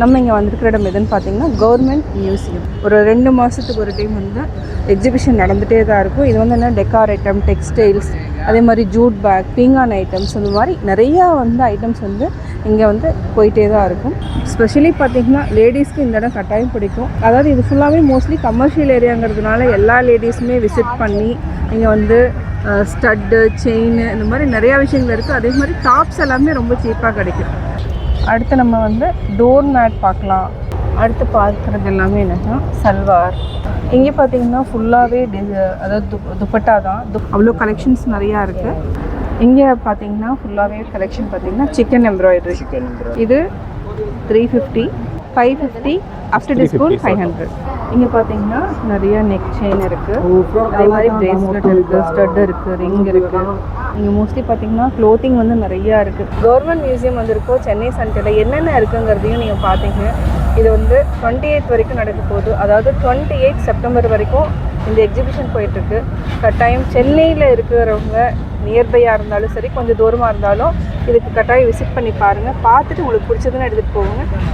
நம்ம இங்கே வந்திருக்கிற இடம் எதுன்னு பார்த்தீங்கன்னா கவர்மெண்ட் மியூசியம் ஒரு ரெண்டு மாதத்துக்கு ஒரு டைம் வந்து எக்ஸிபிஷன் நடந்துகிட்டே தான் இருக்கும். இது வந்து என்ன டெக்கார் ஐட்டம் டெக்ஸ்டைல்ஸ் அதே மாதிரி ஜூட் பேக் பீங்கான் ஐட்டம்ஸ் அந்த மாதிரி நிறையா வந்து ஐட்டம்ஸ் வந்து இங்கே வந்து போயிட்டே தான் இருக்கும். ஸ்பெஷலி பார்த்தீங்கன்னா லேடிஸ்க்கு இந்த இடம் கட்டாயம் பிடிக்கும். அதாவது இது ஃபுல்லாகவே மோஸ்ட்லி கமர்ஷியல் ஏரியாங்கிறதுனால எல்லா லேடிஸுமே விசிட் பண்ணி இங்கே வந்து ஸ்டட்டு செயின் இந்த மாதிரி நிறையா விஷயங்கள் இருக்குது அதே மாதிரி டாப்ஸ் எல்லாமே ரொம்ப சீப்பாக கிடைக்கும். அடுத்து நம்ம வந்து டோர் மேட் பார்க்கலாம். அடுத்து பார்க்குறது எல்லாமே என்னென்னா சல்வார். இங்கே பார்த்தீங்கன்னா ஃபுல்லாகவே அதாவது து துப்பட்டா தான். அவ்வளோ கலெக்ஷன்ஸ் நிறையா இருக்குது இங்கே பார்த்தீங்கன்னா ஃபுல்லாகவே கலெக்ஷன் பார்த்தீங்கன்னா சிக்கன் எம்ப்ராய்டரி இது three fifty five fifty after discount five hundred இங்கே பார்த்தீங்கன்னா நிறைய நெக் செயின் இருக்குது அதே மாதிரி பிரேஸ்லெட் இருக்குது ஸ்டட் இருக்குது ரிங் இருக்குது இங்கே மோஸ்ட்லி பார்த்தீங்கன்னா க்ளோத்திங் வந்து நிறையா இருக்குது கவர்மெண்ட் மியூசியம் வந்திருக்கோ சென்னை சென்டரில் என்னென்ன இருக்குங்கிறதையும் நீங்கள் பார்த்தீங்க இது வந்து டுவெண்ட்டி எயித் வரைக்கும் நடக்க போகுது. அதாவது டுவெண்ட்டி எயிட் செப்டம்பர் வரைக்கும் இந்த எக்ஸிபிஷன் போயிட்டுருக்கு. கட்டாயம் சென்னையில் இருக்கிறவங்க நியர்பையாக இருந்தாலும் சரி கொஞ்சம் தூரமாக இருந்தாலும் இதுக்கு கட்டாயம் விசிட் பண்ணி பாருங்கள் பார்த்துட்டு உங்களுக்கு பிடிச்சதுன்னு எடுத்துகிட்டு போங்க